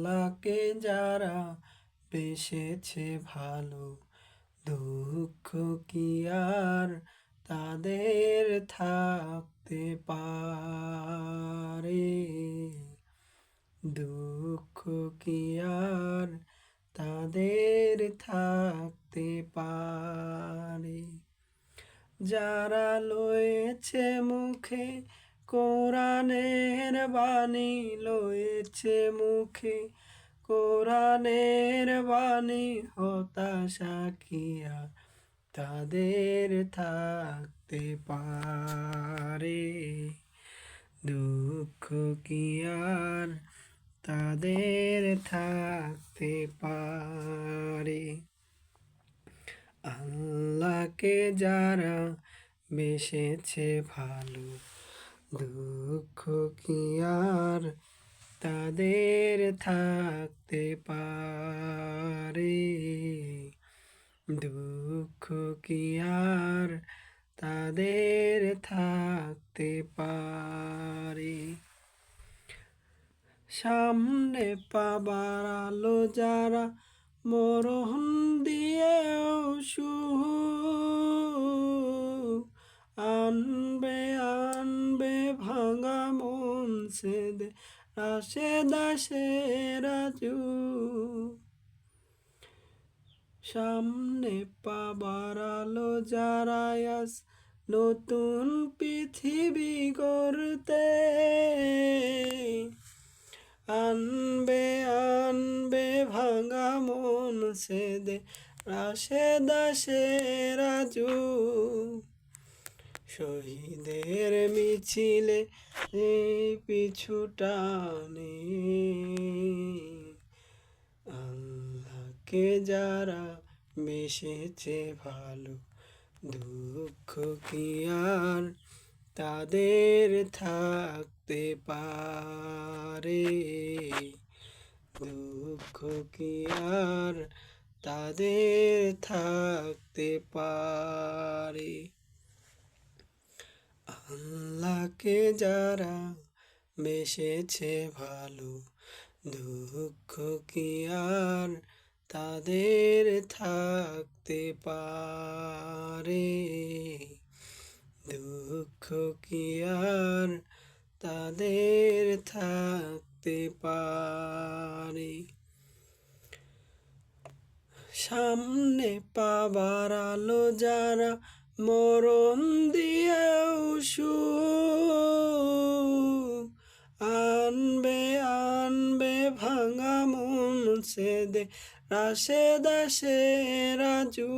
আল্লাহকে যারা বেসেছে ভালো, দুঃখ কি আর তাদের থাকতে পারে? দুঃখ কি আর তাদের থাকতে পারে? যারা লয়েছে মুখে কোরআনের বাণী লয়েছে মুখে। কোরআনের বাণী হতাশা কিয়া তাদের থাকতে পারে? দুঃখ কি আর তাদের থাকতে পারে? আল্লাহকে যারা বেসেছে ভালো দুঃখ কি আর তাদের থাকতে পারে? দুঃখ কি আর তাদের থাকতে পারে? সামনে পাবার আলো যারা মরহন দিয়েও সুখ সে দে রাশে দাসে রাজু। সামনে পাবার আলো যারা আস নতুন পৃথিবী গড়তে। আনবে আনবে ভাঙা মন সে দে রাশে দাসে রাজু। শহীদের মিছিলে এই পিছু টানে। আল্লাহকে যারা মিশেছে ভালো, দুঃখ কি আর তাদের থাকতে পারে? দুঃখ কি আর তাদের থাকতে পারে? আল্লাহকে যারা বেসেছে ভালো, দুঃখ কি আর তাদের থাকতে পারে? দুঃখ কি আর তাদের থাকতে পারে? সামনে পাবার আলো যারা মরণ দিয়েও সুখ। আনবে আনবে ভাঙা মন সে দে রাশে দাসে রাজু